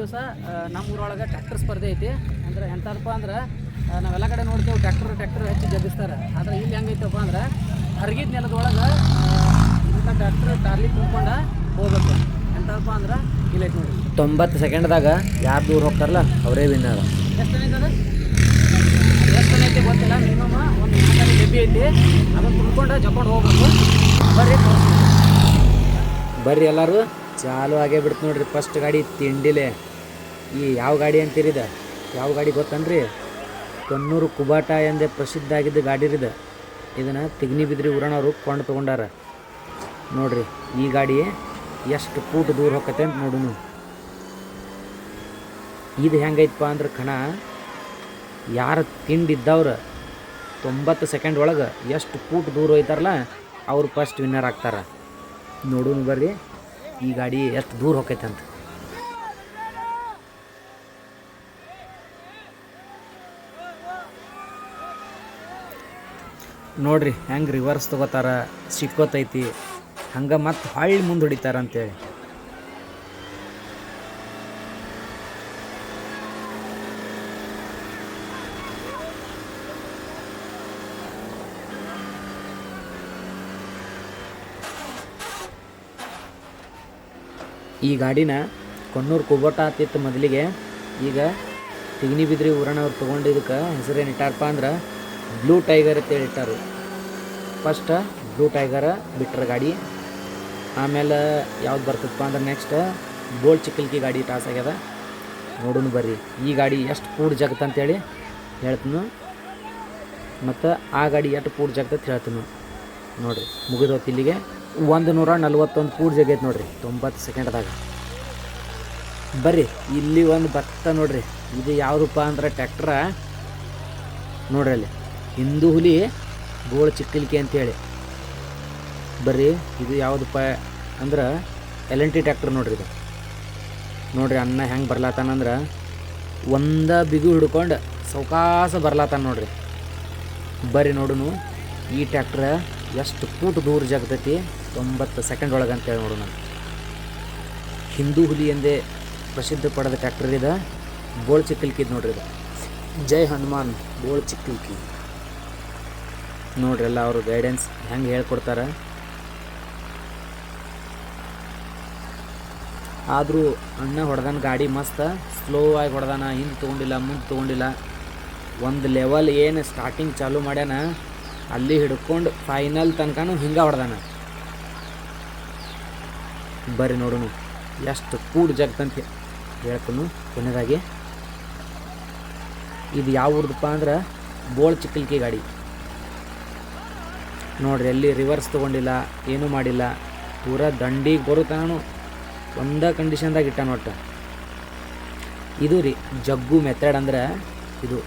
ದಿವಸ ನಮ್ಮ ಊರೊಳಗೆ ಟ್ರ್ಯಾಕ್ಟರ್ ಸ್ಪರ್ಧೆ ಐತಿ. ಅಂದ್ರೆ ಎಂಥದಪ್ಪ ಅಂದ್ರೆ ನಾವೆಲ್ಲ ಕಡೆ ನೋಡ್ತೇವೆ ಟ್ರ್ಯಾಕ್ಟರ್ ಟ್ರ್ಯಾಕ್ಟರ್ ಹೆಚ್ಚು ಜಗಿಸ್ತಾರೆ ಆದ್ರೆ ಇಲ್ಲಿ ಹೆಂಗೈತಪ್ಪ ಅಂದ್ರೆ ಹರಗಿದ ನೆಲದೊಳಗೆ ಇಂಥ ಟ್ರ್ಯಾಕ್ಟರ್ ಟಾರ್ಲಿ ತುಂಬ್ಕೊಂಡು ಹೋಗ್ಬೇಕು. ಎಂಥದಪ್ಪ ಅಂದ್ರೆ ಇಲ್ಲ ಐತಿ ನೋಡಿ ತೊಂಬತ್ತು ಸೆಕೆಂಡ್ದಾಗ ಯಾರು ದೂರ ಹೋಗ್ತಾರಲ್ಲ ಅವರೇ ವಿನ್ನರ್ ಎಷ್ಟು ಅದು ಎಷ್ಟು ಐತಿ ಗೊತ್ತಿಲ್ಲ. ಮಿನಿಮಮ್ ಒಂದು ಡಬ್ಬಿ ಐತಿ. ಅದನ್ನು ತುಂಬ್ಕೊಂಡು ಜಕೊಂಡು ಹೋಗ್ಬೇಕು. ಬರ್ರಿ ಬರ್ರಿ ಎಲ್ಲರೂ. ಚಾಲು ಆಗೇ ಬಿಡ್ತು ನೋಡ್ರಿ. ಫಸ್ಟ್ ಗಾಡಿ ತಿಂಡಿಲೆ. ಈ ಯಾವ ಗಾಡಿ ಅಂತೀರಿದ? ಯಾವ ಗಾಡಿ ಗೊತ್ತನ್ರಿ? ಕನ್ನೂರು ಕುಬಾಟ ಎಂದೇ ಪ್ರಸಿದ್ಧ ಆಗಿದ್ದ ಗಾಡಿ ರೀ ಇದು ಇದನ್ನು ತಿಗ್ನಿ ಬಿದ್ರಿ ಊರಣವರು ಕೊಂಡು ತೊಗೊಂಡಾರ. ನೋಡ್ರಿ, ಈ ಗಾಡಿ ಎಷ್ಟು ಫೂಟ್ ದೂರ ಹೋಗತ್ತೆ ಅಂತ ನೋಡುನು ಇದು ಹೆಂಗೈತಪ್ಪ ಅಂದ್ರೆ ಕಣ, ಯಾರು ತಿಂಡಿದ್ದವ್ರು ತೊಂಬತ್ತು ಸೆಕೆಂಡ್ ಒಳಗೆ ಎಷ್ಟು ಫೂಟ್ ದೂರ ಹೋಯ್ತಾರಲ್ಲ, ಅವ್ರು ಫಸ್ಟ್ ವಿನ್ನರ್ ಆಗ್ತಾರೆ. ನೋಡೋಣ ಬರ್ರಿ, ಈ ಗಾಡಿ ಎಷ್ಟು ದೂರ ಹೋಗೈತೆ ಅಂತ. ನೋಡ್ರಿ ಹೆಂಗೆ ರಿವರ್ಸ್ ತಗೋತಾರ, ಸಿಕ್ಕೋತೈತಿ. ಹಂಗೆ ಮತ್ತೆ ಹಳ್ಳಿ ಮುಂದೆ ಹೊಡಿತಾರಂತೇಳಿ ಈ ಗಾಡಿನ ಕೊನ್ನೂರು ಕುಬೋಟ ಆತಿತ್ತು ಮೊದಲಿಗೆ. ಈಗ ತಿಗ್ನಿ ಬಿದ್ರಿ ಊರನವ್ರು ತೊಗೊಂಡಿದ್ದಕ್ಕೆ ಹೆಸರೇನು ಇಟ್ಟಾರಪ್ಪ ಅಂದ್ರೆ ಬ್ಲೂ ಟೈಗರ್ ಅಂತ ಹೇಳ್ತಾರೆ. ಫಸ್ಟ್ ಬ್ಲೂ ಟೈಗರ ಬಿಟ್ರ ಗಾಡಿ. ಆಮೇಲೆ ಯಾವ್ದು ಬರ್ತದಪ್ಪ ಅಂದ್ರೆ ನೆಕ್ಸ್ಟ್ ಬೋಲ್ಡ್ ಚಿಕ್ಕಲ್ಕಿ ಗಾಡಿ ಟಾಸ್ ಆಗ್ಯದ. ನೋಡೋಣ ಬರ್ರಿ. ಈ ಗಾಡಿ ಎಷ್ಟು ಪೂಡ್ ಜಗತ್ತ ಅಂತೇಳಿ ಹೇಳ್ತೀನಿ. ಮತ್ತು ಆ ಗಾಡಿ ಎಷ್ಟು ಪೂಡ್ ಅಂತ ಹೇಳ್ತೀನಿ. ನೋಡಿರಿ, ಮುಗಿದೋತ್ ಇಲ್ಲಿಗೆ. ಒಂದು ನೂರ ನಲ್ವತ್ತೊಂದು ಪೂಡ್ ಜಗೈತೆ ನೋಡಿರಿ. ತೊಂಬತ್ತು ಸೆಕೆಂಡ್ದಾಗ ಬರ್ರಿ, ಇಲ್ಲಿ ಒಂದು ಭತ್ತ ನೋಡ್ರಿ. ಇದು ಯಾವ ರೂಪ ಅಂದ್ರೆ ಟ್ಯಾಕ್ಟ್ರ ನೋಡ್ರಿ ಅಲ್ಲಿ. ಹಿಂದೂ ಹುಲಿ ಗೋಳು ಚಿಕ್ಕಲಿಕೆ ಅಂತೇಳಿ. ಬರ್ರಿ, ಇದು ಯಾವುದಪ್ಪ ಅಂದ್ರೆ ಎಲ್ ಎನ್ ಟಿ ಟ್ಯಾಕ್ಟ್ರ್ ನೋಡ್ರಿ ಇದು. ನೋಡ್ರಿ ಅನ್ನ ಹೆಂಗೆ ಬರ್ಲಾತಾನಂದ್ರೆ ಒಂದ ಬಿಗು ಹಿಡ್ಕೊಂಡು ಸೌಕಾಸ ಬರ್ಲಾತಾನ ನೋಡ್ರಿ. ಬರ್ರಿ ನೋಡುನು, ಈ ಟ್ಯಾಕ್ಟ್ರ ಎಷ್ಟು ಫೂಟ್ ದೂರ ಜಗತೈತಿ, ತೊಂಬತ್ತು ಸೆಕೆಂಡ್ ಒಳಗೆ ಅಂತೇಳಿ ನೋಡು ನಾನು. ಹಿಂದೂ ಹುಲಿ ಎಂದೇ ಪ್ರಸಿದ್ಧ ಪಡೆದ ಟ್ಯಾಕ್ಟರ್ ಇದೆ. ಬೋಳ್ ಚಿಕ್ಕಲ್ಕಿ ಇದು ನೋಡ್ರಿ ಇದು. ಜೈ ಹನುಮಾನ್ ಬೋಳ್ ಚಿಕ್ಕಲ್ಕಿ. ನೋಡ್ರಿ ಎಲ್ಲ ಅವರು ಗೈಡೆನ್ಸ್ ಹೆಂಗೆ ಹೇಳ್ಕೊಡ್ತಾರೆ. ಆದರೂ ಅಣ್ಣ ಹೊಡೆದಾನ ಗಾಡಿ ಮಸ್ತ್ ಸ್ಲೋ ಆಗಿ ಹೊಡೆದಾನ, ಹಿಂದೆ ತೊಗೊಂಡಿಲ್ಲ, ಮುಂದೆ ತೊಗೊಂಡಿಲ್ಲ. ಒಂದು ಲೆವೆಲ್ ಏನು ಸ್ಟಾರ್ಟಿಂಗ್ ಚಾಲೂ ಮಾಡ್ಯಾನ, ಅಲ್ಲಿ ಹಿಡ್ಕೊಂಡು ಫೈನಲ್ ತನಕನೂ ಹಿಂಗೆ ಹೊಡೆದಾನ. ಬರ್ರಿ ನೋಡೋಣ ಎಷ್ಟು ಕೂಡ್ ಜಗ್ತಂತ ಹೇಳ್ಕೊನು ಕೊನೆಯದಾಗಿ ಇದು ಯಾವ ಊರ್ದಪ್ಪ ಅಂದ್ರೆ ಬೋಳ್ ಚಿಕ್ಕಲ್ಕಿ ಗಾಡಿ. ನೋಡ್ರಿ, ಎಲ್ಲಿ ರಿವರ್ಸ್ ತೊಗೊಂಡಿಲ್ಲ, ಏನೂ ಮಾಡಿಲ್ಲ. ಪೂರ ದಂಡಿಗೆ ಬರುತ್ತಾನು ಒಂದ ಕಂಡೀಷನ್ದಾಗ ಇಟ್ಟ ಒಟ್ಟು. ಇದು ರೀ, ಜಗ್ಗು ಮೆಥಡ್ ಅಂದ್ರೆ ಇದು.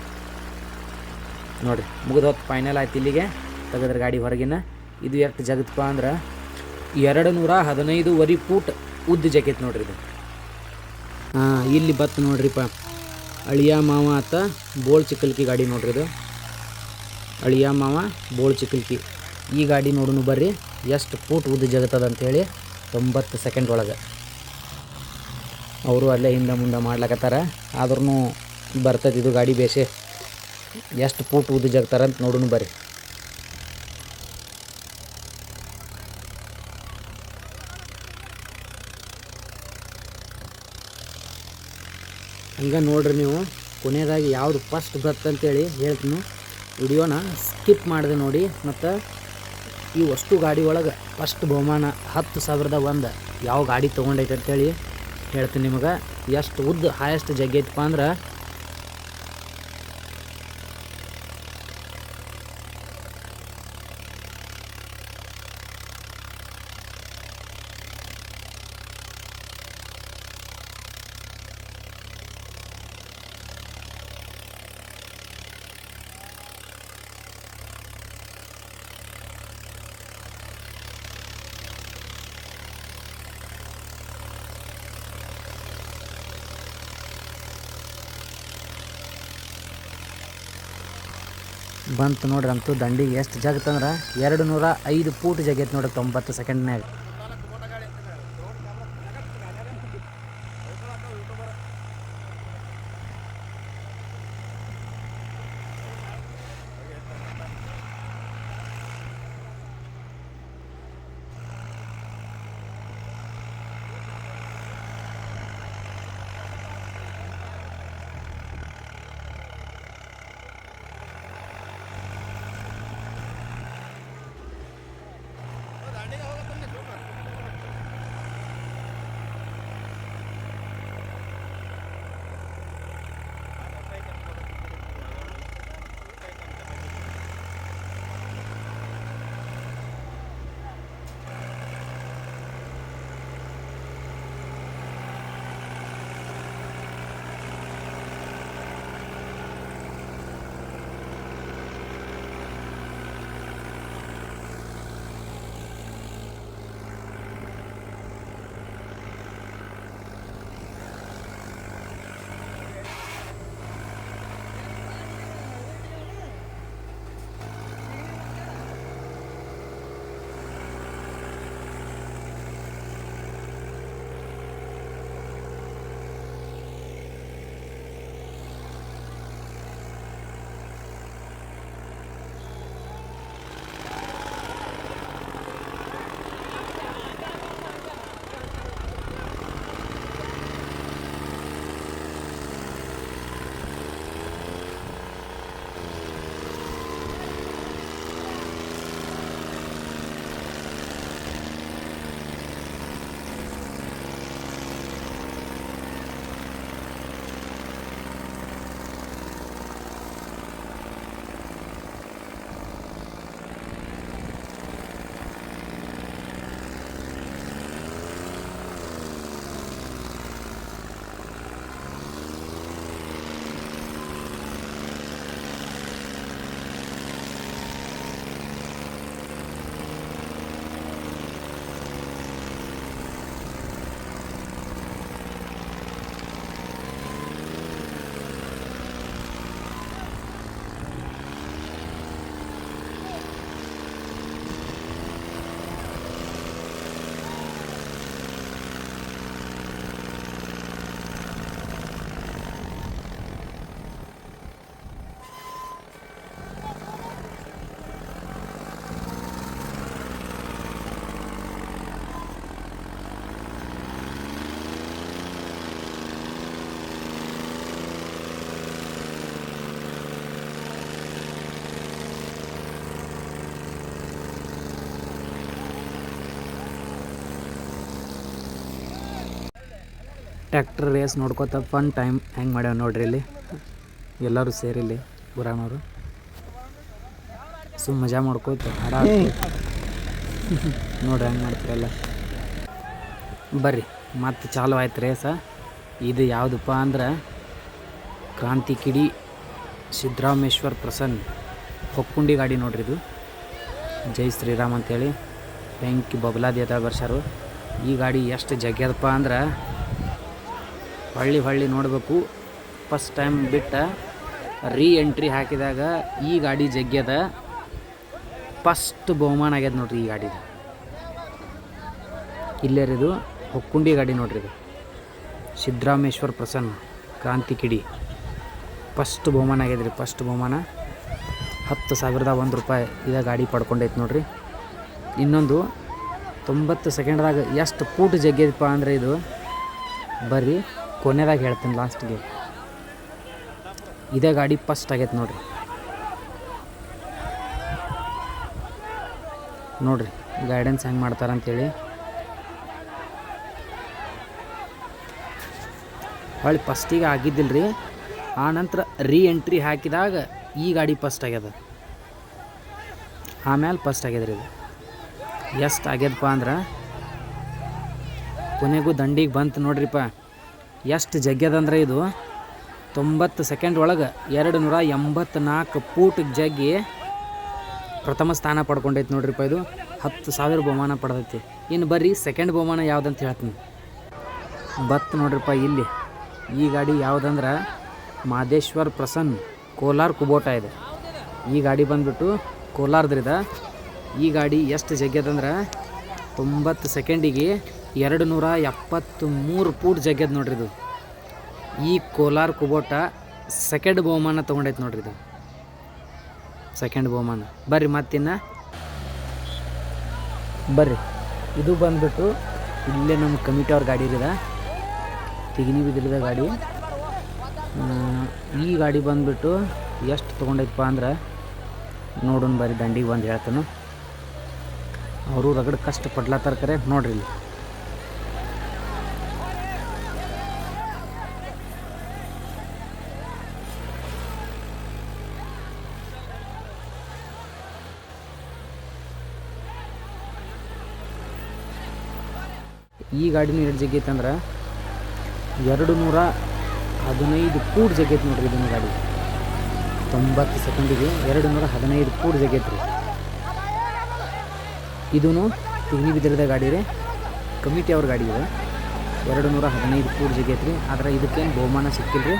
ನೋಡ್ರಿ, ಮುಗಿದ ಹೊತ್ತು ಫೈನಲ್ ಆಯ್ತು ಇಲ್ಲಿಗೆ. ತೆಗೆದ್ರೆ ಗಾಡಿ ಹೊರಗಿನ. ಇದು ಎಷ್ಟು ಜಗತ್ಪ ಅಂದ್ರೆ ಎರಡು ನೂರ ಹದಿನೈದುವರೆ ಫೂಟ್ ಉದ್ದ ಜಕೆತ್ ನೋಡ್ರಿ ಇದು. ಹಾಂ, ಇಲ್ಲಿ ಬತ್ತು ನೋಡ್ರಿಪ್ಪ. ಅಳಿಯ ಮಾವ ಆತ ಬೋಳ್ ಚಿಕ್ಕಲ್ಕಿ ಗಾಡಿ ನೋಡ್ರಿ ಇದು. ಅಳಿಯ ಮಾವ ಬೋಳ್ ಚಿಕ್ಕಲ್ಕಿ. ಈ ಗಾಡಿ ನೋಡೋಣ ಬರ್ರಿ. ಎಷ್ಟು ಫೂಟ್ ಉದ್ದ ಜಗತ್ತದ ಅಂತೇಳಿ ತೊಂಬತ್ತು ಸೆಕೆಂಡ್ ಒಳಗೆ. ಅವರು ಅಲ್ಲೇ ಹಿಂದೆ ಮುಂದೆ ಮಾಡ್ಲಕತ್ತಾರ. ಆದ್ರೂ ಬರ್ತೈತಿ ಇದು ಗಾಡಿ ಬೇಸೆ ಎಷ್ಟು ಫೂಟ್ ಉದ್ದ ಜಗ್ತಾರ ಅಂತ ನೋಡೋಣ ಬರ್ರಿ. ಹಂಗೆ ನೋಡ್ರಿ ನೀವು. ಕೊನೆಯದಾಗಿ ಯಾವುದು ಫಸ್ಟ್ ಬರ್ತಂತೇಳಿ ಹೇಳ್ತೀನಿ. ವಿಡಿಯೋನ ಸ್ಕಿಪ್ ಮಾಡಿದೆ ನೋಡಿ. ಮತ್ತು ಈ ವಸ್ತು ಗಾಡಿ ಒಳಗೆ ಫಸ್ಟ್ ಬಹುಮಾನ ಹತ್ತು ಸಾವಿರದ ಒಂದು. ಯಾವ ಗಾಡಿ ತೊಗೊಂಡೈತೆ ಅಂತೇಳಿ ಹೇಳ್ತೀನಿ ನಿಮಗೆ. ಎಷ್ಟು ಉದ್ದ ಹಾಯೆಸ್ಟ್ ಜಗ್ಗೈತಪ್ಪ ಅಂದ್ರೆ ಬಂತು ನೋಡ್ರಿ ಅಂತೂ ದಂಡಿಗೆ ಎಷ್ಟು ಜಗತ್ತಂದ್ರೆ? ಎರಡು ನೂರ ಐದು ಫೂಟ್ ಜಗೈತೆ ನೋಡ್ರಿ ತೊಂಬತ್ತು ಸೆಕೆಂಡ್ನ್ಯಾಗ ಟ್ಯಾಕ್ಟರ್ ರೇಸ್ ನೋಡ್ಕೋತ ಫನ್ ಟೈಮ್ ಹೆಂಗೆ ಮಾಡ್ಯಾವ ನೋಡ್ರಿ ಇಲ್ಲಿ. ಎಲ್ಲರೂ ಸೇರಿಲ್ಲಿ ಪುರಾಣವರು ಸುಮ್ಮ ಮಜಾ ಮಾಡ್ಕೋತ ಹಾಡ ನೋಡ್ರಿ ಹೆಂಗೆ ಮಾಡ್ತಾರಲ್ಲ ಬರ್ರಿ ಮತ್ತೆ ಚಾಲು ಆಯ್ತು ರೇಸ. ಇದು ಯಾವುದಪ್ಪ ಅಂದ್ರೆ ಕ್ರಾಂತಿ ಕಿಡಿ ಸಿದ್ದರಾಮೇಶ್ವರ್ ಪ್ರಸನ್ನ ಹೊಕ್ಕುಂಡಿ ಗಾಡಿ ನೋಡ್ರಿ ಇದು. ಜೈ ಶ್ರೀರಾಮ್ ಅಂತೇಳಿ. ಬೆಂಕಿ ಬಬಲಾದಿ ಅದ ಬರ್ಸಾರು ಈ ಗಾಡಿ ಎಷ್ಟು ಜಗ್ಗ್ಯದಪ್ಪ ಅಂದ್ರೆ ಹೊಳ್ಳಿ ಹೊಳ್ಳಿ ನೋಡಬೇಕು. ಫಸ್ಟ್ ಟೈಮ್ ಬಿಟ್ಟ ರೀ ಎಂಟ್ರಿ ಹಾಕಿದಾಗ ಈ ಗಾಡಿ ಜಗ್ಗ್ಯದ. ಫಸ್ಟ್ ಬಹುಮಾನ ಆಗ್ಯದ ನೋಡ್ರಿ ಈ ಗಾಡಿದು. ಇಲ್ಲೇ ರೀ ಹೊಕ್ಕುಂಡಿ ಗಾಡಿ ನೋಡ್ರಿ ಇದು. ಸಿದ್ದರಾಮೇಶ್ವರ್ ಪ್ರಸನ್ನ ಕ್ರಾಂತಿ ಕಿಡಿ ಫಸ್ಟ್ ಬಹುಮಾನ ಆಗ್ಯದ್ರಿ ಫಸ್ಟ್ ಬಹುಮಾನ. ಹತ್ತು ಸಾವಿರದ ಒಂದು ರೂಪಾಯಿ ಇದ ಗಾಡಿ ಪಡ್ಕೊಂಡೈತೆ ನೋಡ್ರಿ. ಇನ್ನೊಂದು ತೊಂಬತ್ತು ಸೆಕೆಂಡ್ದಾಗ ಎಷ್ಟು ಪೂಟ್ ಜಗ್ಗ್ಯದಪ್ಪ ಅಂದ್ರೆ ಇದು. ಬರ್ರಿ. ಕೊನೆದಾಗ ಹೇಳ್ತೀನಿ ಲಾಸ್ಟ್ಗೆ. ಇದೇ ಗಾಡಿ ಫಸ್ಟ್ ಆಗೈತೆ ನೋಡ್ರಿ. ನೋಡ್ರಿ ಗೈಡೆನ್ಸ್ ಹೆಂಗೆ ಮಾಡ್ತಾರಂತೇಳಿ. ಹೊಳ್ಳಿ ಫಸ್ಟಿಗೆ ಆಗಿದ್ದಿಲ್ಲ ರೀ ಆ ನಂತರ ರೀ ಎಂಟ್ರಿ ಹಾಕಿದಾಗ ಈ ಗಾಡಿ ಫಸ್ಟ್ ಆಗ್ಯದ. ಆಮೇಲೆ ಫಸ್ಟ್ ಆಗ್ಯದ ರೀ ಇದು. ಎಷ್ಟು ಆಗ್ಯದಪ್ಪ ಅಂದ್ರೆ, ಕೊನೆಗೂ ದಂಡಿಗೆ ಬಂತು ನೋಡ್ರಿಪ್ಪ ಎಷ್ಟು ಜಗ್ಗ್ಯದಂದ್ರೆ ಇದು? ತೊಂಬತ್ತು ಸೆಕೆಂಡ್ ಒಳಗೆ ಎರಡು ನೂರ ಎಂಬತ್ನಾಲ್ಕು ಫೂಟ್ ಜಗ್ಗಿ ಪ್ರಥಮ ಸ್ಥಾನ ಪಡ್ಕೊಂಡೈತೆ ನೋಡ್ರಿಪ್ಪ ಇದು. ಹತ್ತು ಸಾವಿರ ಬಹುಮಾನ ಪಡೆದೈತಿ. ಇನ್ನು ಬರ್ರಿ ಸೆಕೆಂಡ್ ಬಹುಮಾನ ಯಾವುದಂತ ಹೇಳ್ತೀನಿ. ಬತ್ ನೋಡ್ರಿಪ್ಪ ಇಲ್ಲಿ. ಈ ಗಾಡಿ ಯಾವುದಂದ್ರೆ ಮಾದೇಶ್ವರ್ ಪ್ರಸನ್ನ ಕೋಲಾರ ಕುಬೋಟ ಇದೆ. ಈ ಗಾಡಿ ಬಂದುಬಿಟ್ಟು ಕೋಲಾರದ್ರಿದ. ಈ ಗಾಡಿ ಎಷ್ಟು ಜಗ್ಗ್ಯದಂದ್ರೆ ತೊಂಬತ್ತು ಸೆಕೆಂಡಿಗೆ ಎರಡು ನೂರ ಎಪ್ಪತ್ತು ಮೂರು ಫೂಟ್ ಜಗ್ಗ್ಯದ ನೋಡ್ರಿ ಇದು. ಈ ಕೋಲಾರ ಕುಬೋಟ ಸೆಕೆಂಡ್ ಬಹುಮಾನ ತೊಗೊಂಡೈತೆ ನೋಡ್ರಿ ಇದು. ಸೆಕೆಂಡ್ ಬಹುಮಾನ. ಬರ್ರಿ ಮತ್ತಿನ್ನ. ಬರ್ರಿ. ಇದು ಬಂದ್ಬಿಟ್ಟು ಇಲ್ಲೇ ನಮ್ಮ ಕಮಿಟಿ ಅವ್ರ ಗಾಡಿ ಇರಿದ ತಿಗಿನಿ ಬಿದ್ದಿರದ ಗಾಡಿ. ಈ ಗಾಡಿ ಬಂದ್ಬಿಟ್ಟು ಎಷ್ಟು ತೊಗೊಂಡೈತಪ್ಪ ಅಂದ್ರೆ ನೋಡೋಣ ಬರ್ರಿ ದಂಡಿಗೆ ಬಂದು ಹೇಳ್ತಾನು. ಅವರು ರಗಡ್ ಕಷ್ಟ ಪಡ್ಲತ್ತಾರ ಕರೆ ನೋಡ್ರಿ ಇಲ್ಲಿ. ಈ ಗಾಡಿನೂ ಎರಡು ಜಗ್ಗಿ ಅಂದ್ರೆ ಎರಡು ನೂರ ಹದಿನೈದು ಕೂಡ್ ಜಗ್ಗೈತೆ ನೋಡ್ರಿ ಇದನ್ನು ಗಾಡಿ. ತೊಂಬತ್ತು ಸೆಕೆಂಡಿಗೆ ಎರಡು ನೂರ ಹದಿನೈದು ಫೂಟ್ ಜಗ್ಗೈತೆ ರೀ. ಇದೂ ತಿಗ್ನಿ ಬಿದ್ದಿರದ ಗಾಡಿ ರೀ. ಕಮಿಟಿ ಅವ್ರ ಗಾಡಿ ಇದೆ. ಎರಡು ನೂರ ಹದಿನೈದು ಕೂಡ್ ಜಗ್ಗೈತೆ ರೀ. ಆದರೆ ಇದಕ್ಕೇನು ಬಹುಮಾನ ಸಿಕ್ಕಿಲ್ಲ ರೀ.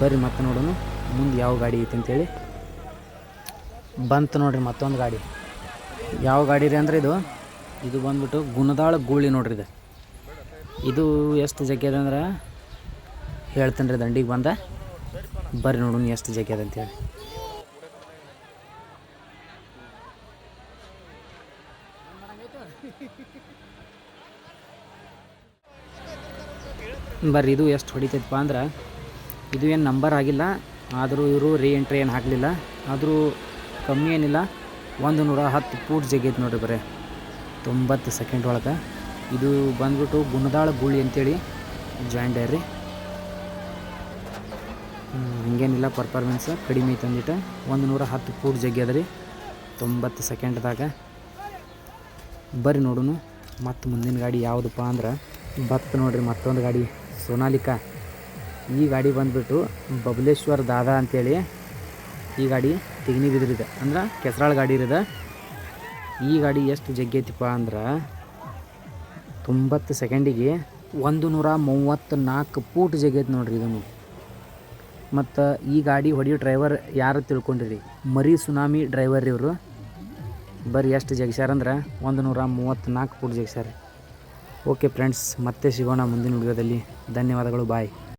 ಬರ್ರಿ ಮತ್ತೆ ನೋಡೋಣ. ಮುಂದೆ ಯಾವ ಗಾಡಿ ಐತೆ ಅಂತೇಳಿ. ಬಂತು ನೋಡ್ರಿ ಮತ್ತೊಂದು ಗಾಡಿ. ಯಾವ ಗಾಡಿ ರೀ ಅಂದ್ರೆ ಇದು? ಇದು ಬಂದ್ಬಿಟ್ಟು ಗುಣದಾಳ ಗೂಳಿ ನೋಡ್ರಿ ಇದು. ಇದು ಎಷ್ಟು ಜಗ್ಗಿ ಅಂದ್ರೆ? ಹೇಳ್ತೇನೆ ರೀ ದಂಡಿಗೆ ಬಂದ. ಬರ್ರಿ ನೋಡೋಣ ಎಷ್ಟು ಜಗ್ಗಿ ಅಂತ ಹೇಳಿ ಬರ್ರಿ, ಇದು ಎಷ್ಟು ಹೊಡಿತೈತಪ್ಪ ಅಂದ್ರೆ, ಇದು ಏನು ನಂಬರ್ ಆಗಿಲ್ಲ, ಆದರೂ ಇವರು ರೀ ಎಂಟ್ರಿ ಏನು ಹಾಕಲಿಲ್ಲ, ಆದರೂ ಕಮ್ಮಿ ಏನಿಲ್ಲ, ಒಂದು ನೂರ ಹತ್ತು ಪೂಟ್ ಜಗ್ಗೈತೆ ನೋಡಿರಿ ಬರೀ ತೊಂಬತ್ತು ಸೆಕೆಂಡ್ ಒಳಗೆ. ಇದು ಬಂದ್ಬಿಟ್ಟು ಗುಣದಾಳ ಗುಳಿ ಅಂತೇಳಿ ಜಾಯಿಂಟ್ ರೀ ಹಿಂಗೇನಿಲ್ಲ ಪರ್ಫಾರ್ಮೆನ್ಸ್ ಕಡಿಮೆ ಐತೆ ಅಂದಿಟ್ಟು ಒಂದು ನೂರ ಹತ್ತು ಫೂಟ್ ಜಗ್ಗಿ ರೀ. ತೊಂಬತ್ತು ಸೆಕೆಂಡ್ದಾಗ ಬರ್ರಿ ನೋಡುನು, ಮತ್ತು ಮುಂದಿನ ಗಾಡಿ ಯಾವುದಪ್ಪ ಅಂದ್ರೆ ಬತ್ತು ನೋಡ್ರಿ ಮತ್ತೊಂದು ಗಾಡಿ, ಸೋನಾಲಿಕಾ. ಈ ಗಾಡಿ ಬಂದುಬಿಟ್ಟು ಬಬಲೇಶ್ವರ್ ದಾದಾ ಅಂತೇಳಿ ಈ ಗಾಡಿ ತಿಗ್ನಿ ಬಿದ್ರಿದೆ ಅಂದ್ರೆ ಕೆಸರಾಳ ಗಾಡಿ ಇರಿದೆ. ಈ ಗಾಡಿ ಎಷ್ಟು ಜಗ್ಗಿ ಐತಿಪ್ಪ ಅಂದ್ರೆ ತೊಂಬತ್ತು ಸೆಕೆಂಡಿಗೆ ಒಂದು ನೂರ ಮೂವತ್ತು ನಾಲ್ಕು ಫೂಟ್ ಜಗ್ಗೈತೆ ನೋಡ್ರಿ ಇದನ್ನು. ಮತ್ತು ಈ ಗಾಡಿ ಹೊಡೆಯೋ ಡ್ರೈವರ್ ಯಾರು ತಿಳ್ಕೊಂಡಿರಿ? ಮರಿ ಸುನಾಮಿ ಡ್ರೈವರ್ ಇವರು. ಬರ್ರಿ ಎಷ್ಟು ಜಗ್ಸ್ಯಾರ ಅಂದ್ರೆ ಒಂದು ನೂರ ಮೂವತ್ತ್ನಾಲ್ಕು ಪೂಟ್ ಜಗ್ಸ್ಯಾರ. ಓಕೆ ಫ್ರೆಂಡ್ಸ್, ಮತ್ತೆ ಸಿಗೋಣ ಮುಂದಿನ ವಿಡಿಯೋದಲ್ಲಿ. ಧನ್ಯವಾದಗಳು, ಬಾಯ್.